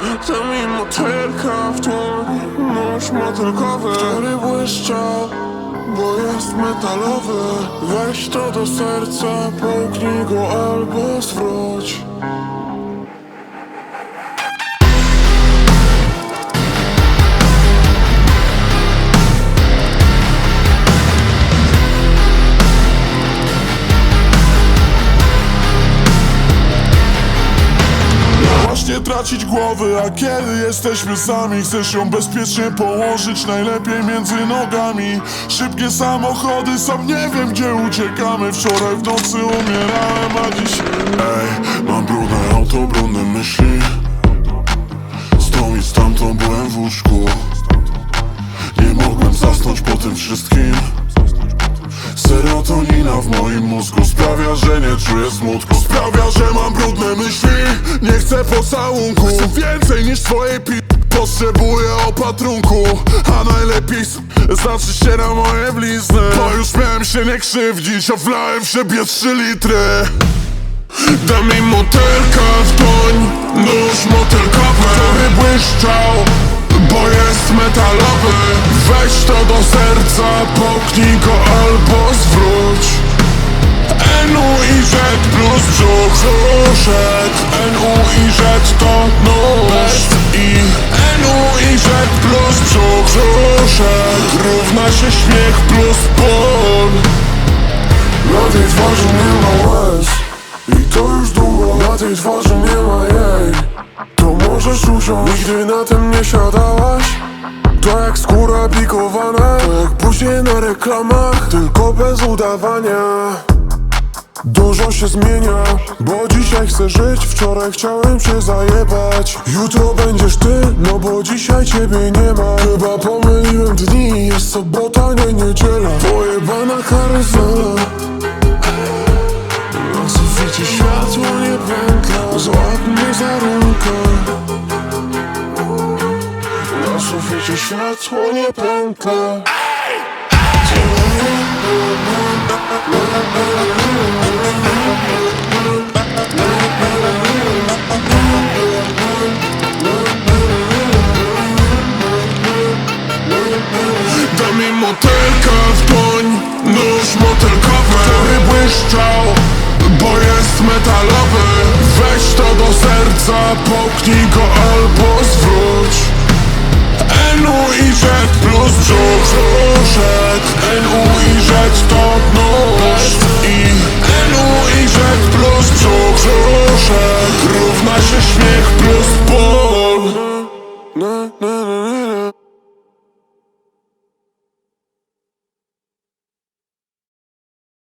Mi motylka w dłoń Nóż motylkowy, który błyszczał Bo jest metalowy. Weź to do serca, połknij go albo zwróć tracić głowy, a kiedy jesteśmy sami Chcesz ją bezpiecznie położyć, najlepiej między nogami. Szybkie samochody są, nie wiem gdzie uciekamy. Wczoraj w nocy umierałem, a dziś Ej, mam brudne auto, brudne myśli. Z tą i z tamtą byłem w łóżku. Nie mogłem zasnąć po tym wszystkim Serotonina w moim mózgu sprawia, że nie czuję smutku. Sprawia, że mam brudne myśli Nie chcę pocałunku. Chcę więcej niż twojej pi... Potrzebuję opatrunku A najlepiej znaczy się na moje blizny. Bo już miałem się nie krzywdzić A wlałem w siebie trzy litry. Dam mi motylka w dłoń Nóż motylkowy, który błyszczał metalowy. Weź to do serca, połknij go albo zwróć. NU i Z plus brzuch. Brzuszek. NU i Z to nóż. I NU i Z plus brzuch. Brzuszek. Równa się śmiech plus ból. Na tej twarzy nie ma łez. I to już długo. Na tej twarzy nie ma jej. To możesz usiąść. Nigdy na tym nie siadałaś To jak skóra pikowana To jak później na reklamach Tylko bez udawania. Dużo się zmienia, bo dzisiaj chcę żyć Wczoraj chciałem się zajebać. Jutro będziesz ty, no bo dzisiaj ciebie nie ma. Chyba pomyliłem dni, jest sobota, nie niedziela. Pojebana karuzela światło nie pętla Dam mi motylka w dłoń Nóż motylkowy, który błyszczał Bo jest metalowy. Weź to do serca, połknij go albo zwróć NU i Z plus brzuch